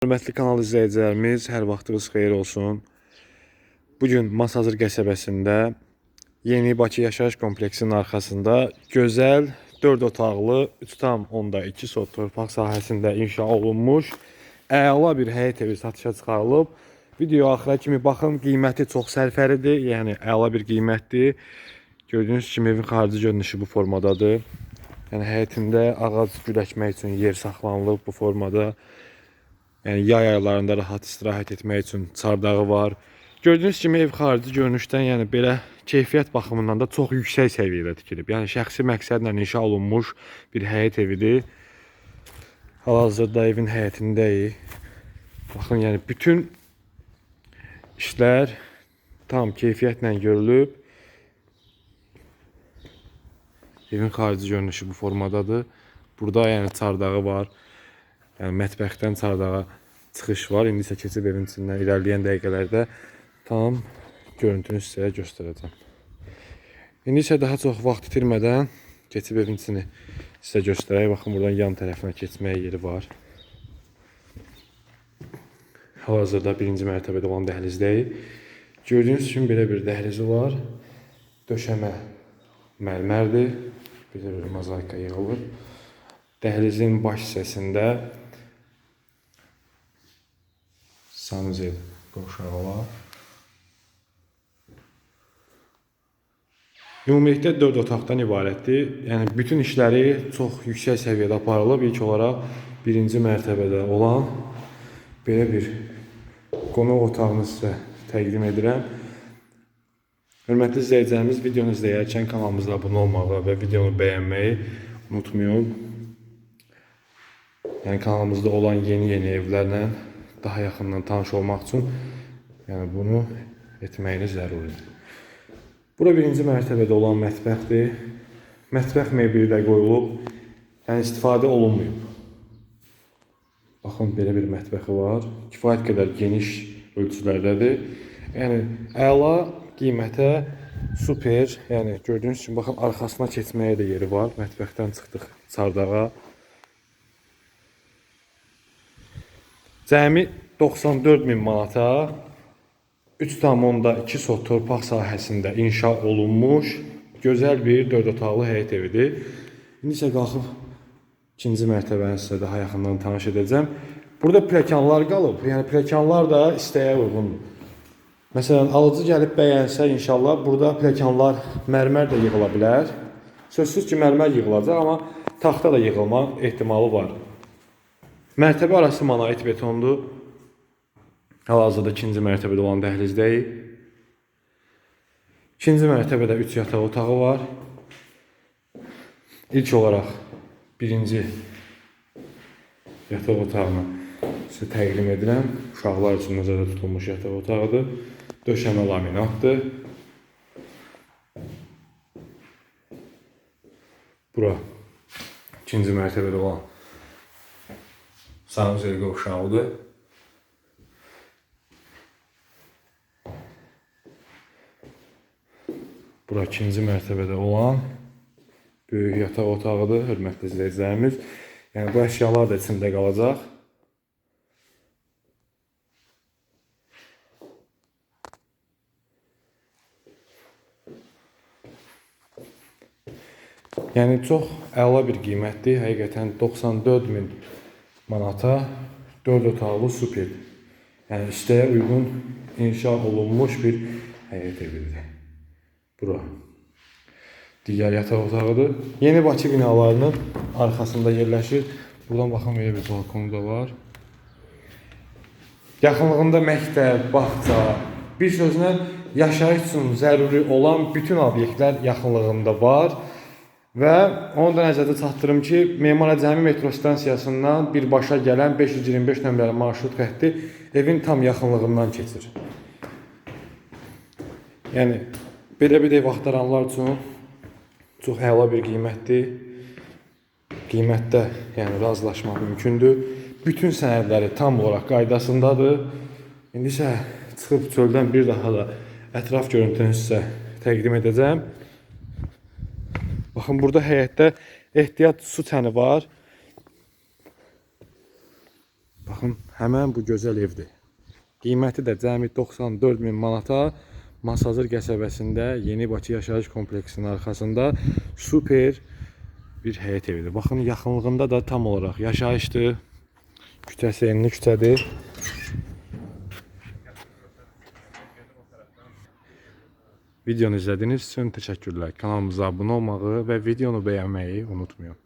Hörmətli kanal izləyicilərimiz, hər vaxtınız xeyir olsun. Bugün Masazır qəsəbəsində Yeni Bakı yaşayış kompleksinin arxasında gözəl 4 otaqlı 3,2 sot torpaq sahəsində inşa olunmuş əla bir həyət evi satışa çıxarılıb. Video axıra kimi baxın, qiyməti çox sərfəlidir, yəni əla bir qiymətdir. Gördüyünüz kimi evin xarici görünüşü bu formadadır. Yəni həyətində ağac güləkmək üçün yer saxlanılıb bu formada. Yəni yay aylarında rahat istirahət etmək üçün çardağı var. Gördüyünüz kimi ev xarici görünüşdən, yəni belə keyfiyyət baxımından da çox yüksək səviyyədə tikilib. Yəni şəxsi məqsədlə inşa olunmuş bir həyət evidir. Hal-hazırda evin həyətindəyik. Baxın, yəni bütün işlər tam keyfiyyətlə görülüb. Evin xarici görünüşü bu formadadır. Burada yəni çardağı var. Yəni mətbəxdən çardağa çıxış var. İndi isə keçib evin içindən irəliləyən dəqiqələrdə tam görüntünü sizə göstərəcəm. İndi isə daha çox vaxt itirmədən keçib evin içini sizə göstərək. Baxın buradan yan tərəfinə keçməyə yeri var. Hal-hazırda birinci mərtəbədə olan dəhlizdəyik. Gördüyünüz kimi belə bir dəhlizi var. Döşəmə mərmərdir. Bir mozaika yığılır. Dəhlizin baş hissəsində sanuzel qovşağı. Ümumilikdə 4 otaqdan ibarətdir. Yəni bütün işləri çox yüksək səviyyədə aparılıb. İlk olaraq birinci mərtəbədə olan belə bir qonaq otağını sizə təqdim edirəm. Hörmətli izləyicilərimiz, videonu izləyərkən kanalımıza abunə olmağı və videonu bəyənməyi unutmayın. Yəni kanalımızda olan yeni-yeni evlərlə daha yaxından tanış olmaq üçün yəni bunu etməyiniz zəruridir. Bura birinci mərtəbədə olan mətbəxdir. Mətbəx mebeli də qoyulub, yəni istifadə olunmayıb. Baxın, belə bir mətbəxi var. Kifayət qədər geniş ölçülərdədir. Yəni əla qiymətə super. Yəni gördüyünüz kimi baxın arxasına keçməyə də yeri var. Mətbəxdən çıxdıq çardağa. Cəmi 94 min manata 3,2 sot torpaq sahəsində inşa olunmuş gözəl bir 4 otaqlı həyət evidir. İndi isə qalxıb ikinci mərtəbəni sizə daha yaxından tanış edəcəm. Burada pləkanlar qalıb. Yəni pləkanlar da istəyə uyğundur. Məsələn, alıcı gəlib bəyənsə inşallah burada pləkanlar mərmər də yığıla bilər. Sözsüz ki, mərmər yığılacaq, amma taxta da yığılma ehtimalı var. Mərtəbə arası monolit betondur. Hal-hazırda ikinci mərtəbədə olan dəhlizdəyik. İkinci mərtəbədə 3 yataq otağı var. İlk olaraq birinci yataq otağını sizə təqdim edirəm. Uşaqlar üçün nəzərdə tutulmuş yataq otağıdır. Döşəmə laminatdır. Bura ikinci mərtəbədə olan sanuzel qovşağıdır. Bura ikinci mərtəbədə olan böyük yataq otağıdır, hörmətli izləyicilərimiz. Yəni bu əşyalar da içində qalacaq. Yəni çox əla bir qiymətdir. Həqiqətən 94 min manata 4 otaqlı super. Yəni istəyə uyğun inşa olunmuş bir həyət evidir. Bura. Digər yataq otağıdır. Yeni Bakı binalarının arxasında yerləşir. Buradan baxın belə bir balkonu da var. Yaxınlığında məktəb, bağça, bir sözlə yaşayış üçün zəruri olan bütün obyektlər yaxınlığında var. Və onu da nəzərdə çatdırım ki, Memar Əcəmi metro stansiyasından birbaşa gələn 525 nömrəli marşrut xətti evin tam yaxınlığından keçir. Yəni belə bir ev axtaranlar üçün çox əla bir qiymətdir. Qiymətdə yəni razılaşmaq mümkündür. Bütün sənədləri tam olaraq qaydasındadır. İndi isə çıxıb çöldən bir daha da ətraf görüntünü sizə təqdim edəcəm. Baxın burada həyətdə ehtiyat su çəni var. Baxın həmən bu gözəl evdir. Qiyməti də cəmi 94 min manata Masazır qəsəbəsində Yeni Bakı yaşayış kompleksinin arxasında super bir həyət evidir. Baxın yaxınlığında da tam olaraq yaşayışdır. Küçəsi enli küçədir. Videonu izlədiyiniz üçün təşəkkürlər. Kanalımıza abunə olmağı və videonu bəyənməyi unutmayın.